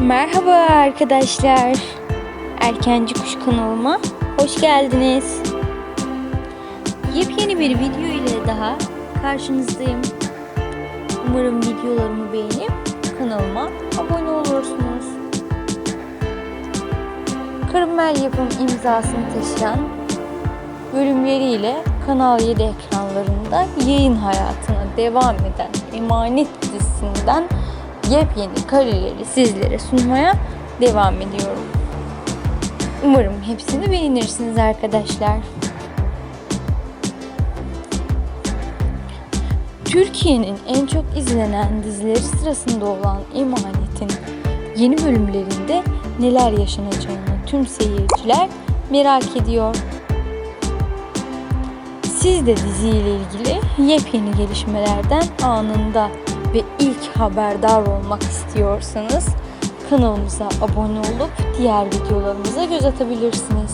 Merhaba arkadaşlar. Erkenci Kuş kanalıma hoş geldiniz. Yepyeni bir video ile daha karşınızdayım. Umarım videolarımı beğenip kanalıma abone olursunuz. Kırmel yapım imzasını taşıyan bölümleriyle Kanal 7 ekranlarında yayın hayatına devam eden Emanet dizisinden yepyeni kareleri sizlere sunmaya devam ediyorum. Umarım hepsini beğenirsiniz arkadaşlar. Türkiye'nin en çok izlenen dizileri sırasında olan Emanet'in yeni bölümlerinde neler yaşanacağını tüm seyirciler merak ediyor. Siz de diziyle ilgili yepyeni gelişmelerden anında ve ilk haberdar olmak istiyorsanız kanalımıza abone olup diğer videolarımıza göz atabilirsiniz.